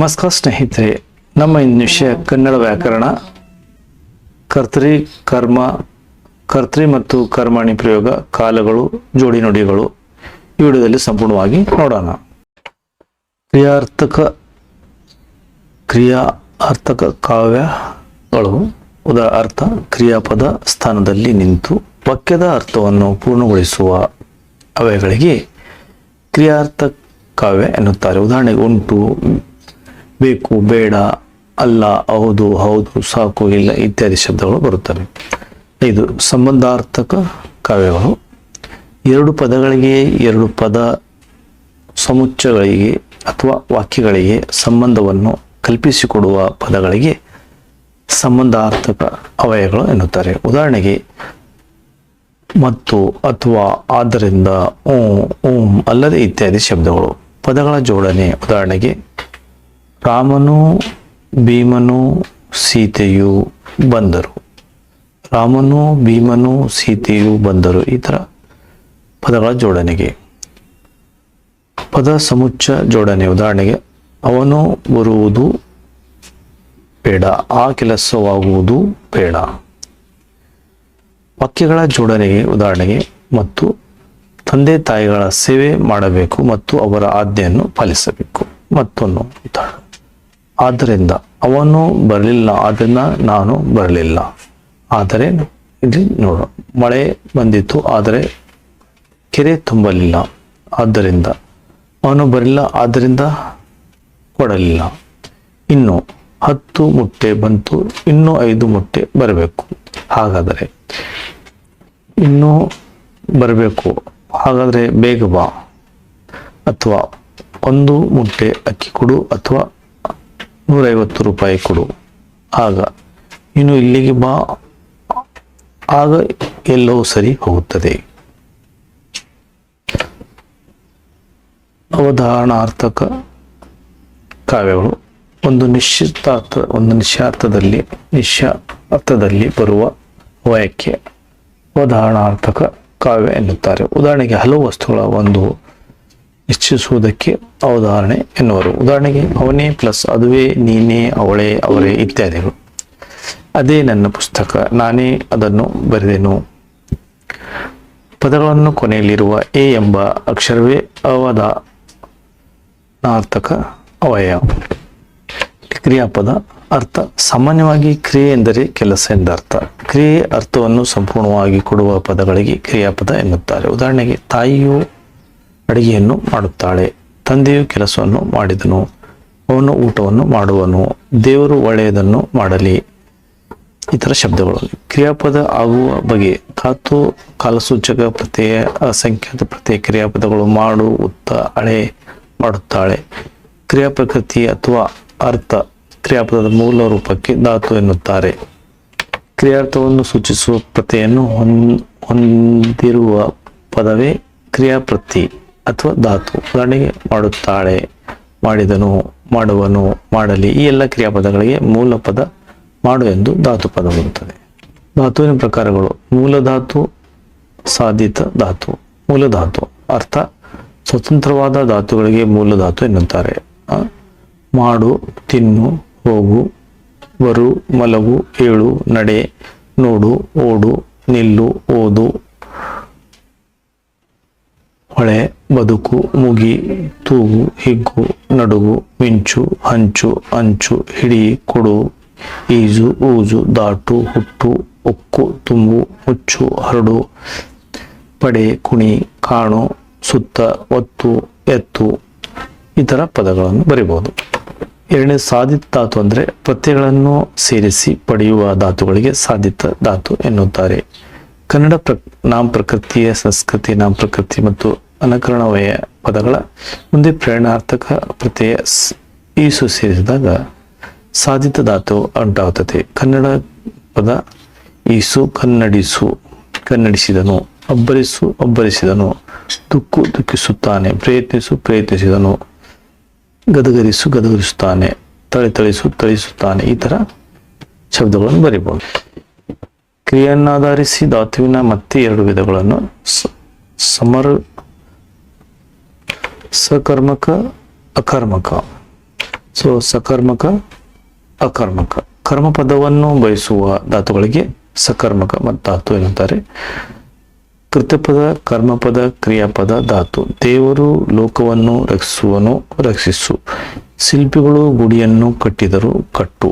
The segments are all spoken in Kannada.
ನಮಸ್ಕಾರ ಸ್ನೇಹಿತರೆ, ನಮ್ಮ ಇಂದಿನ ವಿಷಯ ಕನ್ನಡ ವ್ಯಾಕರಣ. ಕರ್ತರಿ ಕರ್ಮ ಕರ್ತರಿ ಮತ್ತು ಕರ್ಮಾಣಿ ಪ್ರಯೋಗ, ಕಾಲಗಳು, ಜೋಡಿ ನುಡಿಗಳು ಈ ವಿಡಿಯೋದಲ್ಲಿ ಸಂಪೂರ್ಣವಾಗಿ ನೋಡೋಣ. ಕ್ರಿಯಾರ್ಥಕ, ಕ್ರಿಯಾ ಅರ್ಥಕ ಕಾವ್ಯಗಳು. ಉದಾ ಅರ್ಥ, ಕ್ರಿಯಾಪದ ಸ್ಥಾನದಲ್ಲಿ ನಿಂತು ವಾಕ್ಯದ ಅರ್ಥವನ್ನು ಪೂರ್ಣಗೊಳಿಸುವ ಅವಯಗಳಿಗೆ ಕ್ರಿಯಾರ್ಥ ಕಾವ್ಯ ಎನ್ನುತ್ತಾರೆ. ಉದಾಹರಣೆಗೆ ಉಂಟು ಬೇಕು, ಬೇಡ, ಅಲ್ಲ, ಹೌದು ಹೌದು, ಸಾಕು, ಇಲ್ಲ ಇತ್ಯಾದಿ ಶಬ್ದಗಳು ಬರುತ್ತವೆ. ಇದು ಸಂಬಂಧಾರ್ಥಕ ಕಾವ್ಯಗಳು. ಎರಡು ಪದಗಳಿಗೆ ಎರಡು ಪದ ಸಮುಚ್ಚಗಳಿಗೆ ಅಥವಾ ವಾಕ್ಯಗಳಿಗೆ ಸಂಬಂಧವನ್ನು ಕಲ್ಪಿಸಿಕೊಡುವ ಪದಗಳಿಗೆ ಸಂಬಂಧಾರ್ಥಕ ಅವಯಗಳು ಎನ್ನುತ್ತಾರೆ. ಉದಾಹರಣೆಗೆ, ಮತ್ತು ಅಥವಾ ಆದ್ದರಿಂದ ಓಂ ಓಂ ಅಲ್ಲದೆ ಇತ್ಯಾದಿ ಶಬ್ದಗಳು. ಪದಗಳ ಜೋಡಣೆ ಉದಾಹರಣೆಗೆ ರಾಮನು ಭೀಮನು ಸೀತೆಯು ಬಂದರು. ರಾಮನು ಭೀಮನು ಸೀತೆಯು ಬಂದರು. ಈ ಥರ ಪದಗಳ ಜೋಡಣೆಗೆ. ಪದ ಸಮುಚ್ಚ ಜೋಡಣೆ ಉದಾಹರಣೆಗೆ, ಅವನು ಬರುವುದು ಬೇಡ ಆ ಕೆಲಸವಾಗುವುದು ಬೇಡ ವಾಕ್ಯಗಳ ಜೋಡಣೆಗೆ ಉದಾಹರಣೆಗೆ, ಮತ್ತು ತಂದೆ ತಾಯಿಗಳ ಸೇವೆ ಮಾಡಬೇಕು ಮತ್ತು ಅವರ ಆಜ್ಞೆಯನ್ನು ಪಾಲಿಸಬೇಕು. ಮತ್ತೊಂದು ಉದಾಹರಣೆ. ಆದ್ದರಿಂದ ಅವನು ಬರಲಿಲ್ಲ ಆದ್ದರಿಂದ ನಾನು ಬರಲಿಲ್ಲ. ಆದರೆ ಇಲ್ಲಿ ನೋಡು, ಮಳೆ ಬಂದಿತ್ತು, ಆದರೆ ಕೆರೆ ತುಂಬಲಿಲ್ಲ. ಆದ್ದರಿಂದ ಅವನು ಬರಲಿಲ್ಲ, ಆದ್ದರಿಂದ ಕೊಡಲಿಲ್ಲ. ಇನ್ನು ಹತ್ತು ಮೊಟ್ಟೆ ಬಂತು, ಇನ್ನೂ ಐದು ಮೊಟ್ಟೆ ಬರಬೇಕು. ಹಾಗಾದರೆ, ಇನ್ನೂ ಬರಬೇಕು. ಹಾಗಾದರೆ ಬೇಗ ಬಾ. ಅಥವಾ ಒಂದು ಮುಟ್ಟೆ ಅಕ್ಕಿ ಕೊಡು, ಅಥವಾ ನೂರೈವತ್ತು ರೂಪಾಯಿ ಕೊಡು. ಆಗ, ಇನ್ನು ಇಲ್ಲಿಗೆ ಬಾ. ಆಗ ಎಲ್ಲವೂ ಸರಿ ಹೋಗುತ್ತದೆ. ಅವಧಾರಣಾರ್ಥಕ ಕಾವ್ಯಗಳು. ಒಂದು ನಿಶ್ಚಿತಾರ್ಥ, ಒಂದು ನಿಶ್ಚಾರ್ಥದಲ್ಲಿ ನಿಶ್ಚ ಅರ್ಥದಲ್ಲಿ ಬರುವ ವಯಕ್ಕೆ ಅವಧಾರಣಾರ್ಥಕ ಕಾವ್ಯ ಎನ್ನುತ್ತಾರೆ. ಉದಾಹರಣೆಗೆ ಹಲವು ವಸ್ತುಗಳ ಒಂದು ನಿಶ್ಚಯಿಸುವುದಕ್ಕೆ ಅವಧಾರಣೆ ಎನ್ನುವರು. ಉದಾಹರಣೆಗೆ, ಅವನೇ ಪ್ಲಸ್ ಅದುವೇ ನೀನೇ, ಅವಳೇ, ಅವರೇ ಇತ್ಯಾದಿಗಳು. ಅದೇ ನನ್ನ ಪುಸ್ತಕ, ನಾನೇ ಅದನ್ನು ಬರೆದೆನು. ಪದಗಳನ್ನು ಕೊನೆಯಲ್ಲಿರುವ ಎ ಎಂಬ ಅಕ್ಷರವೇ ಅವಧಾನಾರ್ಥಕ ಅವಯ ಕ್ರಿಯಾಪದ ಅರ್ಥ, ಸಾಮಾನ್ಯವಾಗಿ ಕ್ರಿಯೆ ಎಂದರೆ ಕೆಲಸ ಎಂದರ್ಥ. ಕ್ರಿಯೆ ಅರ್ಥವನ್ನು ಸಂಪೂರ್ಣವಾಗಿ ಕೊಡುವ ಪದಗಳಿಗೆ ಕ್ರಿಯಾಪದ ಎನ್ನುತ್ತಾರೆ. ಉದಾಹರಣೆಗೆ, ತಾಯಿಯು ಅಡಿಗೆಯನ್ನು ಮಾಡುತ್ತಾಳೆ. ತಂದೆಯು ಕೆಲಸವನ್ನು ಮಾಡಿದನು. ಅವನು ಊಟವನ್ನು ಮಾಡುವನು. ದೇವರು ಒಳ್ಳೆಯದನ್ನು ಮಾಡಲಿ. ಇತರ ಶಬ್ದಗಳು. ಕ್ರಿಯಾಪದ ಆಗುವ ಬಗೆ ಧಾತು, ಕಾಲಸೂಚಕ ಪ್ರತ್ಯಯ, ಅಸಂಖ್ಯಾತ ಪ್ರತ್ಯಯ ಕ್ರಿಯಾಪದಗಳು ಮಾಡು ಉತ್ತ ಅಳೆ ಮಾಡುತ್ತಾಳೆ. ಕ್ರಿಯಾಪ್ರಕೃತಿ ಅಥವಾ ಅರ್ಥ ಕ್ರಿಯಾಪದದ ಮೂಲ ರೂಪಕ್ಕೆ ಧಾತು ಎನ್ನುತ್ತಾರೆ. ಕ್ರಿಯಾರ್ಥವನ್ನು ಸೂಚಿಸುವ ಪ್ರತಿಯನ್ನು ಹೊಂದ್- ಹೊಂದಿರುವ ಪದವೇ ಕ್ರಿಯಾಪ್ರತಿ. ಅಥವಾ ಧಾತು ಉದಾಹರಣೆಗೆ ಮಾಡುತ್ತಾಳೆ, ಮಾಡಿದನು, ಮಾಡುವನು, ಮಾಡಲಿ, ಈ ಎಲ್ಲ ಕ್ರಿಯಾಪದಗಳಿಗೆ ಮೂಲ ಪದ ಮಾಡು ಎಂದು ಧಾತು ಪದ ಬರುತ್ತದೆ. ಧಾತುವಿನ ಪ್ರಕಾರಗಳು ಮೂಲ ಧಾತು, ಸಾಧಿತ ಧಾತು, ಮೂಲ ಧಾತು, ಅರ್ಥ ಸ್ವತಂತ್ರವಾದ ಧಾತುಗಳಿಗೆ ಮೂಲ ಧಾತು ಎನ್ನುತ್ತಾರೆ. ಮಾಡು, ತಿನ್ನು, ಹೋಗು, ಬರು, ಮಲಗು, ಏಳು, ನಡೆ, ನೋಡು, ಓಡು, ನಿಲ್ಲು, ಓದು ಹೊಳೆ, ಬದುಕು, ಮುಗಿ, ತೂಗು, ಹಿಗ್ಗು, ನಡುಗು, ಮಿಂಚು, ಹಂಚು, ಅಂಚು, ಹಿಡಿ, ಕೊಡು, ಈಜು, ಊಜು, ದಾಟು, ಹುಟ್ಟು, ಉಕ್ಕು, ತುಂಬು, ಮುಚ್ಚು, ಹರಡು, ಪಡೆ, ಕುಣಿ, ಕಾಣು, ಸುತ್ತ, ಒತ್ತು, ಎತ್ತು ಈ ಪದಗಳನ್ನು ಬರೀಬಹುದು ಎರಡನೇ ಸಾಧಿತ ಧಾತು ಅಂದರೆ ಪ್ರತ್ಯಯಗಳನ್ನು ಸೇರಿಸಿ ಪಡೆಯುವ ಧಾತುಗಳಿಗೆ ಸಾಧಿತ ಧಾತು ಎನ್ನುತ್ತಾರೆ. ಕನ್ನಡ ಪ್ರ ನಾಮ ಪ್ರಕೃತಿಯ ಸಂಸ್ಕೃತಿ ನಾಮ ಪ್ರಕೃತಿ ಮತ್ತು ಅನಕರಣವಯ ಪದಗಳ ಮುಂದೆ ಪ್ರೇರಣಾರ್ಥಕ ಪ್ರತ್ಯಯ ಈಸು ಸೇರಿಸಿದಾಗ ಸಾಧಿತ ಧಾತು ಉಂಟಾಗುತ್ತದೆ. ಕನ್ನಡ ಪದ ಈಸು, ಕನ್ನಡಿಸು, ಕನ್ನಡಿಸಿದನು ಅಬ್ಬರಿಸು ಅಬ್ಬರಿಸಿದನು ದುಕ್ಕು ದುಃಖಿಸುತ್ತಾನೆ ಪ್ರಯತ್ನಿಸು, ಪ್ರಯತ್ನಿಸಿದನು, ಗದಗರಿಸು, ಗದಗರಿಸುತ್ತಾನೆ ತಳಿತಳಿಸು ತಳಿಸುತ್ತಾನೆ, ಈ ತರ ಶಬ್ದಗಳನ್ನು ಬರೀಬಹುದು ಕ್ರಿಯೆಯನ್ನಾಧರಿಸಿ ಧಾತುವಿನ ಮತ್ತೆ ಎರಡು ವಿಧಗಳನ್ನು ಸಮರ್ ಸಕರ್ಮಕ ಅಕರ್ಮಕ ಸೊ ಸಕರ್ಮಕ ಅಕರ್ಮಕ ಕರ್ಮಪದವನ್ನು ಬಯಸುವ ಧಾತುಗಳಿಗೆ ಸಕರ್ಮಕ ಮತ್ತು ಧಾತು ಎನ್ನುತ್ತಾರೆ ಕೃತಪದ ಕರ್ಮಪದ ಕ್ರಿಯಾಪದ ಧಾತು ದೇವರು ಲೋಕವನ್ನು ರಕ್ಷಿಸುವನು ರಕ್ಷಿಸು ಶಿಲ್ಪಿಗಳು ಗುಡಿಯನ್ನು ಕಟ್ಟಿದರು ಕಟ್ಟು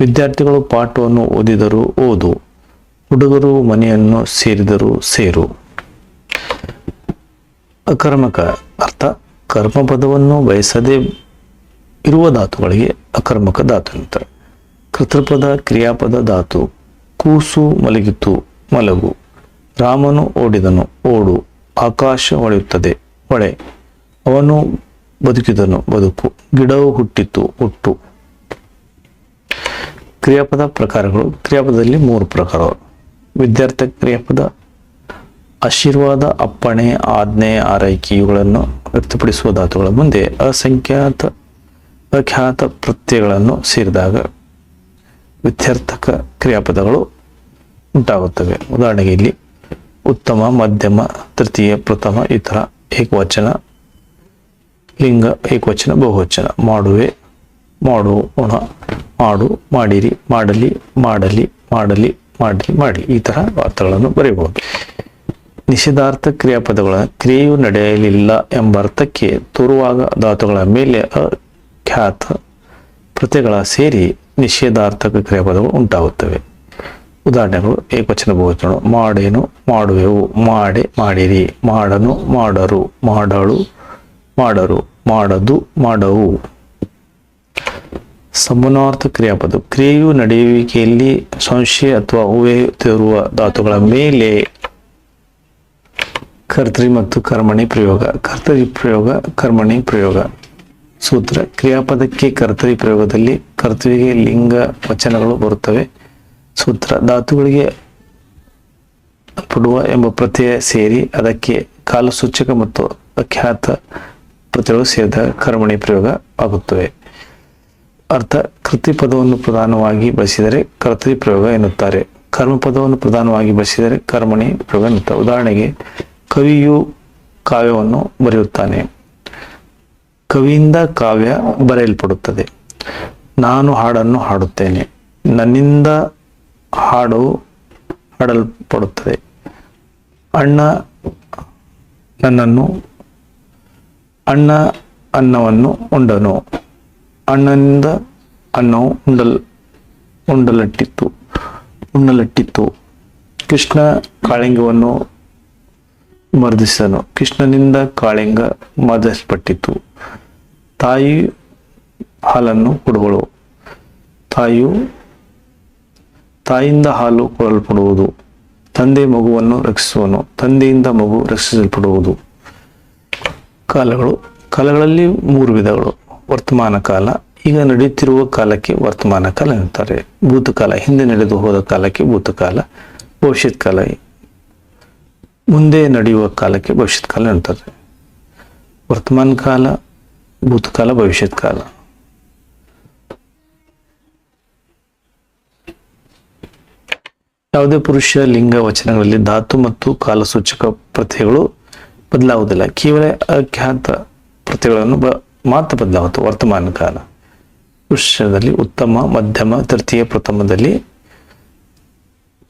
ವಿದ್ಯಾರ್ಥಿಗಳು ಪಾಠವನ್ನು ಓದಿದರು ಓದು ಹುಡುಗರು ಮನೆಯನ್ನು ಸೇರಿದರು ಸೇರು ಅಕರ್ಮಕ ಅರ್ಥ ಕರ್ಮಪದವನ್ನು ಬಯಸದೆ ಇರುವ ಧಾತುಗಳಿಗೆ ಅಕರ್ಮಕ ಧಾತು ಅಂತಾರೆ. ಕೃತೃಪದ ಕ್ರಿಯಾಪದ ಧಾತು, ಕೂಸು ಮಲಗಿತು, ಮಲಗು. ರಾಮನು ಓಡಿದನು, ಓಡು. ಆಕಾಶ ಹೊಳೆಯುತ್ತದೆ ಹೊಳೆ ಅವನು ಬದುಕಿದನು, ಬದುಕು. ಗಿಡವು ಹುಟ್ಟಿತು, ಹುಟ್ಟು. ಕ್ರಿಯಾಪದ ಪ್ರಕಾರಗಳು. ಕ್ರಿಯಾಪದದಲ್ಲಿ ಮೂರು ಪ್ರಕಾರಗಳು. ವಿದ್ಯಾರ್ಥ ಕ್ರಿಯಾಪದ ಆಶೀರ್ವಾದ, ಅಪ್ಪಣೆ, ಆಜ್ಞೆ, ಆರೈಕೆ ಇವುಗಳನ್ನು ವ್ಯಕ್ತಪಡಿಸುವ ಧಾತುಗಳ ಮುಂದೆ ಅಸಂಖ್ಯಾತ, ಅಖ್ಯಾತ ಪ್ರತ್ಯಯಗಳನ್ನು ಸೇರಿದಾಗ ವಿದ್ಯಾರ್ಥಕ ಕ್ರಿಯಾಪದಗಳು ಉಂಟಾಗುತ್ತವೆ. ಉದಾಹರಣೆಗೆ ಇಲ್ಲಿ ಉತ್ತಮ, ಮಧ್ಯಮ, ತೃತೀಯ, ಪ್ರಥಮ ಇತರ ಏಕವಚನ, ಲಿಂಗ ಏಕವಚನ, ಬಹುವಚನ. ಮಾಡುವೆ, ಮಾಡು, ಒಣ, ಮಾಡು, ಮಾಡಿರಿ, ಮಾಡಲಿ ಮಾಡಲಿ ಮಾಡಲಿ ಮಾಡಲಿ ಮಾಡಿ ಈ ಥರ ಅರ್ಥಗಳನ್ನು ಬರೆಯಬಹುದು. ನಿಷೇಧಾರ್ಥ ಕ್ರಿಯಾಪದಗಳ ಕ್ರಿಯೆಯು ನಡೆಯಲಿಲ್ಲ ಎಂಬ ಅರ್ಥಕ್ಕೆ ತೋರುವಾಗ ಧಾತುಗಳ ಮೇಲೆ ಅಖ್ಯಾತ ಪ್ರತ್ಯಗಳ ಸೇರಿ ನಿಷೇಧಾರ್ಥಕ ಕ್ರಿಯಾಪದಗಳು ಉಂಟಾಗುತ್ತವೆ. ಉದಾಹರಣೆಗಳು, ಏಕವಚನ ಬಹುವಚನ ಮಾಡೇನು, ಮಾಡುವೆವು, ಮಾಡೆ, ಮಾಡಿರಿ, ಮಾಡನು, ಮಾಡರು, ಮಾಡಳು, ಮಾಡರು, ಮಾಡದು, ಮಾಡವು. ಸಮನಾರ್ಥ ಕ್ರಿಯಾಪದ ಕ್ರಿಯೆಯು ನಡೆಯುವಿಕೆಯಲ್ಲಿ ಸಂಶಯ ಅಥವಾ ಊಹೆ ತೋರುವ ಧಾತುಗಳ ಮೇಲೆ ಕರ್ತರಿ ಮತ್ತು ಕರ್ಮಣಿ ಪ್ರಯೋಗ. ಕರ್ತರಿ ಪ್ರಯೋಗ, ಕರ್ಮಣಿ ಪ್ರಯೋಗ. ಸೂತ್ರ. ಕ್ರಿಯಾಪದಕ್ಕೆ ಕರ್ತರಿ ಪ್ರಯೋಗದಲ್ಲಿ ಕರ್ತವಿಗೆ ಲಿಂಗ ವಚನಗಳು ಬರುತ್ತವೆ. ಸೂತ್ರ. ಧಾತುಗಳಿಗೆ ಪಡುವ ಎಂಬ ಪ್ರತ್ಯಯ ಸೇರಿ ಅದಕ್ಕೆ ಕಾಲಸೂಚಕ ಮತ್ತು ಅಖ್ಯಾತ ಪ್ರತ್ಯಯಗಳು ಸೇರಿದ ಕರ್ಮಣಿ ಪ್ರಯೋಗ ಆಗುತ್ತವೆ. ಅರ್ಥ. ಕೃತಿ ಪದವನ್ನು ಪ್ರಧಾನವಾಗಿ ಬಳಸಿದರೆ ಕರ್ತರಿ ಪ್ರಯೋಗ ಎನ್ನುತ್ತಾರೆ. ಕರ್ಮ ಪದವನ್ನು ಪ್ರಧಾನವಾಗಿ ಬಳಸಿದರೆ ಕರ್ಮಣಿ ಪ್ರಯೋಗ ಎನ್ನುತ್ತಾರೆ. ಉದಾಹರಣೆಗೆ ಕವಿಯು ಕಾವ್ಯವನ್ನು ಬರೆಯುತ್ತಾನೆ. ಕವಿಯಿಂದ ಕಾವ್ಯ ಬರೆಯಲ್ಪಡುತ್ತದೆ. ನಾನು ಹಾಡನ್ನು ಹಾಡುತ್ತೇನೆ. ನನ್ನಿಂದ ಹಾಡು ಹಾಡಲ್ಪಡುತ್ತದೆ. ಅಣ್ಣ ನನ್ನನ್ನು, ಅಣ್ಣ ಅನ್ನವನ್ನು ಉಂಡನು. ಅಣ್ಣನಿಂದ ಅನ್ನವು ಉಂಡಲ್, ಉಂಡಲಟ್ಟಿತ್ತು ಉಣ್ಣಲಟ್ಟಿತ್ತು ಕೃಷ್ಣ ಕಾಳಿಂಗವನ್ನು ಮರ್ದಿಸಿದನು ಕೃಷ್ಣನಿಂದ ಕಾಳಿಂಗ ಮರ್ದಿಸಲ್ಪಟ್ಟಿತು. ತಾಯಿ ಹಾಲನ್ನು ಕೊಡುವಳು. ತಾಯಿಯು ತಾಯಿಯಿಂದ ಹಾಲು ಕೊಡಲ್ಪಡುವುದು. ತಂದೆ ಮಗುವನ್ನು ರಕ್ಷಿಸುವನು. ತಂದೆಯಿಂದ ಮಗು ರಕ್ಷಿಸಲ್ಪಡುವುದು. ಕಾಲಗಳು, ಕಾಲಗಳಲ್ಲಿ ಮೂರು ವಿಧಗಳು. ವರ್ತಮಾನ ಕಾಲ, ಈಗ ನಡೆಯುತ್ತಿರುವ ಕಾಲಕ್ಕೆ ವರ್ತಮಾನ ಕಾಲ ಎನ್ನುತ್ತಾರೆ. ಭೂತಕಾಲ, ಹಿಂದೆ ನಡೆದು ಹೋದ ಕಾಲಕ್ಕೆ ಭೂತಕಾಲ, ಭವಿಷ್ಯತ್ ಕಾಲ ಮುಂದೆ ನಡೆಯುವ ಕಾಲಕ್ಕೆ ಭವಿಷ್ಯತ್ ಕಾಲ ಅಂತಾರೆ ವರ್ತಮಾನ ಕಾಲ ಭೂತಕಾಲ ಭವಿಷ್ಯತ್ ಕಾಲ. ಯಾವುದೇ ಪುರುಷ, ಲಿಂಗ, ವಚನಗಳಲ್ಲಿ ಧಾತು ಮತ್ತು ಕಾಲಸೂಚಕ ಪ್ರತ್ಯಯಗಳು ಬದಲಾಗುವುದಿಲ್ಲ. ಕೇವಲ ಅಖ್ಯಾತ ಪ್ರತ್ಯಯಗಳನ್ನು ಮಾತ್ರ ಬದಲಾಗುತ್ತೆ ವರ್ತಮಾನ ಕಾಲ. ಪುರುಷದಲ್ಲಿ ಉತ್ತಮ, ಮಧ್ಯಮ, ತೃತೀಯ, ಪ್ರಥಮದಲ್ಲಿ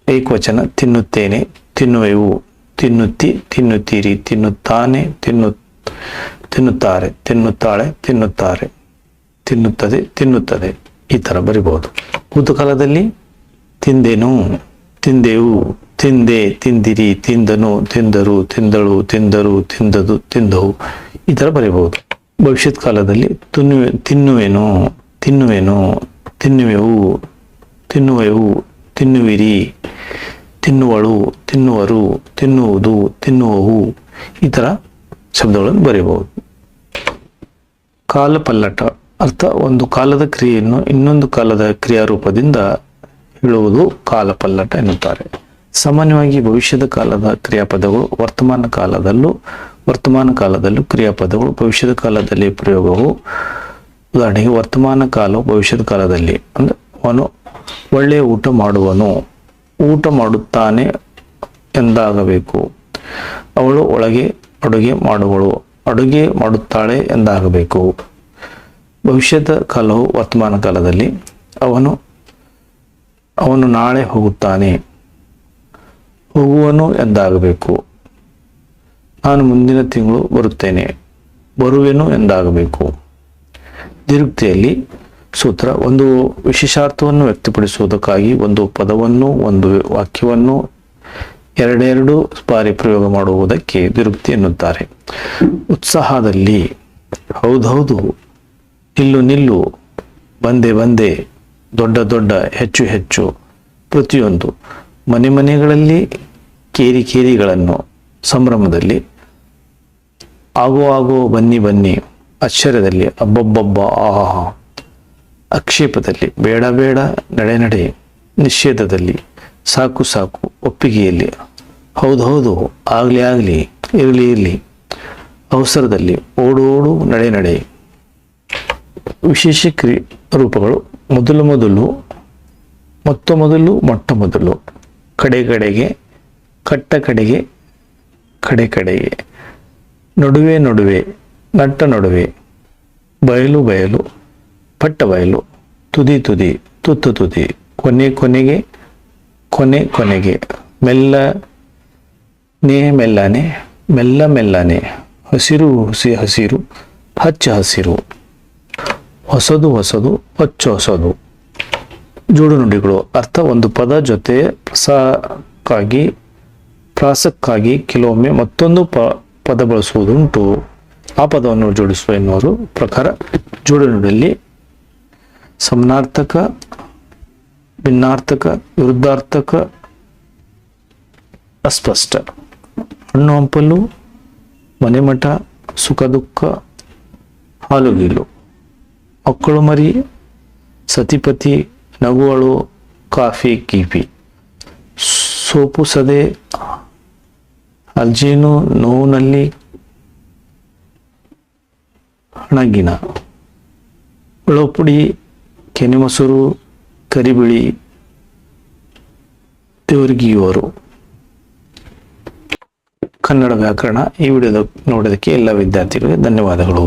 ಏಕವಚನ ತಿನ್ನುತ್ತೇನೆ, ತಿನ್ನುವೆವು. ತಿನ್ನುತ್ತಿ, ತಿನ್ನುತ್ತೀರಿ, ತಿನ್ನುತ್ತಾನೆ, ತಿನ್ನು, ತಿನ್ನುತ್ತಾರೆ, ತಿನ್ನುತ್ತಾಳೆ, ತಿನ್ನುತ್ತಾರೆ, ತಿನ್ನುತ್ತದೆ ತಿನ್ನುತ್ತದೆ. ಈ ಥರ ಬರಿಬಹುದು. ಭೂತಕಾಲದಲ್ಲಿ ತಿಂದೆನು, ತಿಂದೆವು, ತಿಂದೆ, ತಿಂದಿರಿ, ತಿಂದನು, ತಿಂದರು, ತಿಂದಳು, ತಿಂದರು, ತಿಂದದು, ತಿಂದವು. ಈ ಥರ ಬರೀಬಹುದು. ಭವಿಷ್ಯತ್ ಕಾಲದಲ್ಲಿ ತಿನ್ನುವೆ, ತಿನ್ನುವೆನು ತಿನ್ನುವೆನು, ತಿನ್ನುವೆವು ತಿನ್ನುವೆವು, ತಿನ್ನುವಿರಿ ತಿನ್ನುವಳು, ತಿನ್ನುವರು, ತಿನ್ನುವುದು, ತಿನ್ನುವವು ಈ ಥರ ಶಬ್ದಗಳನ್ನು ಬರೆಯಬಹುದು ಕಾಲಪಲ್ಲಟ ಅರ್ಥ ಒಂದು ಕಾಲದ ಕ್ರಿಯೆಯನ್ನು ಇನ್ನೊಂದು ಕಾಲದ ಕ್ರಿಯಾರೂಪದಿಂದ ಹೇಳುವುದು ಕಾಲಪಲ್ಲಟ ಎನ್ನುತ್ತಾರೆ. ಸಾಮಾನ್ಯವಾಗಿ ಭವಿಷ್ಯದ ಕಾಲದ ಕ್ರಿಯಾಪದಗಳು ವರ್ತಮಾನ ಕಾಲದಲ್ಲೂ ವರ್ತಮಾನ ಕಾಲದಲ್ಲೂ ಕ್ರಿಯಾಪದಗಳು ಭವಿಷ್ಯದ ಕಾಲದಲ್ಲಿ ಪ್ರಯೋಗವು. ಉದಾಹರಣೆಗೆ ವರ್ತಮಾನ ಕಾಲವು ಭವಿಷ್ಯದ ಕಾಲದಲ್ಲಿ, ಅಂದ್ರೆ ಅವನು ಒಳ್ಳೆಯ ಊಟ ಮಾಡುವನು. ಊಟ ಮಾಡುತ್ತಾನೆ ಎಂದಾಗಬೇಕು. ಅವಳು ಒಳಗೆ ಅಡುಗೆ ಮಾಡುವಳು, ಅಡುಗೆ ಮಾಡುತ್ತಾಳೆ ಎಂದಾಗಬೇಕು. ಭವಿಷ್ಯದ ಕಾಲವು ವರ್ತಮಾನ ಕಾಲದಲ್ಲಿ ಅವನು ಅವನು ನಾಳೆ ಹೋಗುತ್ತಾನೆ. ಹೋಗುವನು ಎಂದಾಗಬೇಕು. ನಾನು ಮುಂದಿನ ತಿಂಗಳು ಬರುತ್ತೇನೆ. ಬರುವೆನು ಎಂದಾಗಬೇಕು. ನಿರುಕ್ತಿಯಲ್ಲಿ ಸೂತ್ರ ಒಂದು ವಿಶೇಷಾರ್ಥವನ್ನು ವ್ಯಕ್ತಪಡಿಸುವುದಕ್ಕಾಗಿ ಒಂದು ಪದವನ್ನು, ಒಂದು ವಾಕ್ಯವನ್ನು, ಎರಡೆರಡು ಬಾರಿ ಪ್ರಯೋಗ ಮಾಡುವುದಕ್ಕೆ ನಿರುಕ್ತಿ ಎನ್ನುತ್ತಾರೆ. ಉತ್ಸಾಹದಲ್ಲಿ ಹೌದೌದು ನಿಲ್ಲು ನಿಲ್ಲು, ಬಂದೆ ಬಂದೆ, ದೊಡ್ಡ ದೊಡ್ಡ, ಹೆಚ್ಚು ಹೆಚ್ಚು ಪ್ರತಿಯೊಂದು ಮನೆ ಮನೆಗಳಲ್ಲಿ ಕೇರಿ ಕೇರಿಗಳನ್ನು ಸಂಭ್ರಮದಲ್ಲಿ ಆಗೋ ಆಗೋ ಬನ್ನಿ ಬನ್ನಿ, ಆಶ್ಚರ್ಯದಲ್ಲಿ, ಅಬ್ಬಬ್ಬಬ್ಬ ಆಹಾ ಆಕ್ಷೇಪದಲ್ಲಿ, ಬೇಡ ಬೇಡ ನಡೆ ನಡೆ ನಿಷೇಧದಲ್ಲಿ, ಸಾಕು ಸಾಕು ಒಪ್ಪಿಗೆಯಲ್ಲಿ, ಹೌದು ಹೌದು ಆಗಲಿ ಆಗಲಿ, ಇರಲಿ ಇರಲಿ, ಅವಸರದಲ್ಲಿ ಓಡು ಓಡು ನಡೆ ನಡೆ. ವಿಶೇಷ ಕ್ರಿ ರೂಪಗಳು, ಮೊದಲು ಮೊದಲು, ಮೊತ್ತ ಮೊದಲು ಮೊಟ್ಟ ಮೊದಲು, ಕಡೆ ಕಡೆಗೆ, ಕಟ್ಟ ಕಡೆಗೆ, ಕಡೆ ಕಡೆಗೆ, ನಡುವೆ ನಡುವೆ, ನಟ್ಟ ನಡುವೆ, ಬಯಲು ಬಯಲು. ಪಟ್ಟ ಬಯಲು ತುದಿ ತುದಿ ತುತ್ತು ತುದಿ ಕೊನೆ ಕೊನೆಗೆ ಕೊನೆ ಕೊನೆಗೆ ಮೆಲ್ಲ ನೇ ಮೆಲ್ಲನೆ ಮೆಲ್ಲ ಮೆಲ್ಲನೆ ಹಸಿರು ಹುಸಿ ಹಸಿರು ಹಚ್ಚ ಹಸಿರು ಹೊಸದು ಹೊಸದು ಹೊಚ್ಚ ಹೊಸದು ಜೋಡು ನುಡಿಗಳು ಅರ್ಥ ಒಂದು ಪದ ಜೊತೆ ಪ್ರಸಕ್ಕಾಗಿ ಪ್ರಾಸಕ್ಕಾಗಿ ಕೆಲವೊಮ್ಮೆ ಮತ್ತೊಂದು ಪ ಪದ ಬಳಸುವುದುಂಟು ಆ ಪದವನ್ನು ಜೋಡಿಸುವ ಎನ್ನುವರು ಪ್ರಕಾರ ಜೋಡು ನುಡಿಯಲ್ಲಿ ಸಮನಾರ್ಥಕ, ಭಿನ್ನಾರ್ಥಕ, ವಿರುದ್ಧಾರ್ಥಕ, ಅಸ್ಪಷ್ಟ. ಹಣ್ಣು, ಹಂಪಲು, ಮನೆಮಠ, ಸುಖ, ದುಃಖ ಹಾಲುಗೀಲು ಮಕ್ಕಳು ಮರಿ, ಸತಿಪತಿ, ನಗುವಳು, ಕಾಫಿ, ಕೀಪಿ. ಸೋಪು, ಸದೆ ಅರ್ಜೀನು ನೋವಿನಲ್ಲಿ, ಹಣಗಿನ. ಹುಳಪುಡಿ ಕೆನೆ ಕರಿಬಿಳಿ ದೇವರಿಗಿಯುವರು ಕನ್ನಡ ವ್ಯಾಕರಣ ಈ ವಿಡಿಯೋದ ನೋಡೋದಕ್ಕೆ ಎಲ್ಲ ವಿದ್ಯಾರ್ಥಿಗಳಿಗೆ ಧನ್ಯವಾದಗಳು.